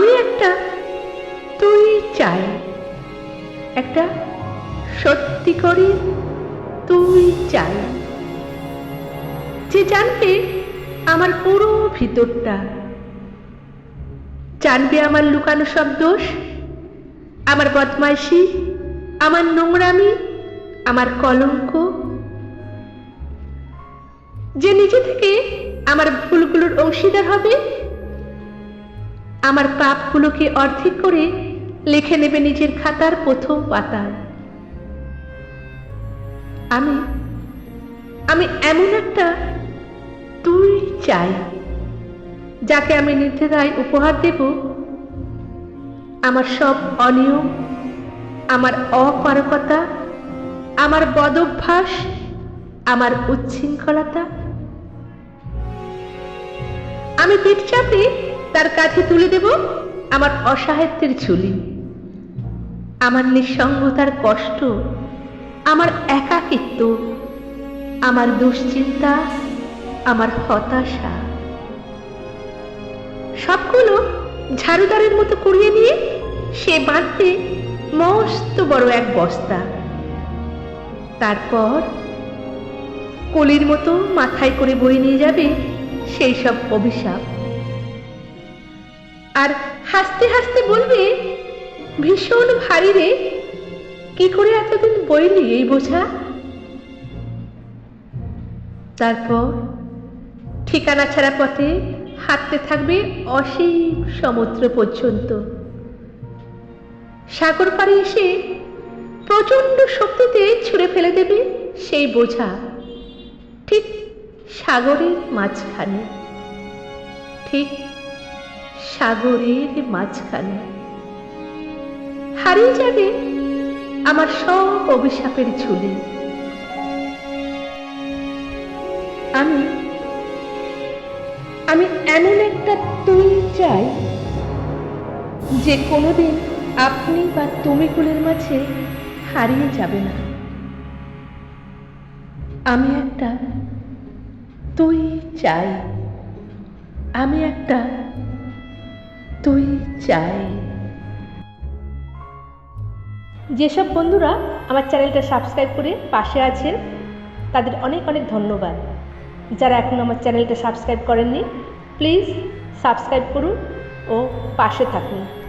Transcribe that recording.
একটা তুই চাই। একটা সত্যি করে তুই চাই। যে জানবে আমার পুরো ভিতরটা। জানবে আমার লুকানো সব দোষ, আমার বদমাইশি, আমার নোংরামি, আমার কলঙ্ক। যে নিজে থেকে আমার ভুলগুলোর অংশীদার হবে আমার পাপগুলোকে অর্ধেক করে লিখে নেবে নিজের খাতার প্রথম পাতায়। আমি আমি এমন একটা তুই চাই, যাকে আমি নির্দ্বিধায় উপহার দেব। আমার সব অনিয়ম, আমার অপারকতা, আমার বদভ্যাস, আমার উচ্ছৃঙ্খলতা। আমি পিঠ চাপড়ে তার কাছে তুলে দেব আমার অসাহিত্যের ঝুলি। আমার নিঃসঙ্গতার কষ্ট, আমার একাকিত্ব, আমার দুশ্চিন্তা, আমার হতাশা। সবগুলো ঝাড়ুদারের মতো কুড়িয়ে নিয়ে সে বাঁধতে মস্ত বড় এক বস্তা। তারপর কলির মতো মাথায় করে বয়ে নিয়ে যাবে সেই সব অভিশাপ। আর হাসতে হাসতে বলবে, ভীষণ ভারী রে, কি করে এতদিন বইলি এই বোঝা? তারপর ঠিকানা ছাড়া পথে হাঁটতে থাকবে অসীম সমুদ্র পর্যন্ত। সাগর পাড়ে এসে প্রচণ্ড শক্তিতে ছুঁড়ে ফেলে দেবে সেই বোঝা, ঠিক সাগরের মাঝখানে। ঠিক সাগরের মাঝখানে। হারিয়ে যাবে আমার সব অভিশাপের ঝুলি। আমি আমি এমন একটা তুই চাই যে কোনোদিন আপনি বা তুমি কুলের মাঝে হারিয়ে যাবে না। আমি একটা তুই চাই। আমি একটা তুই চাই। যেসব বন্ধুরা আমার চ্যানেলটা সাবস্ক্রাইব করে পাশে আছেন, তাদের অনেক অনেক ধন্যবাদ। যারা এখন আমার চ্যানেলটা সাবস্ক্রাইব করেননি, প্লিজ সাবস্ক্রাইব করুন ও পাশে থাকুন।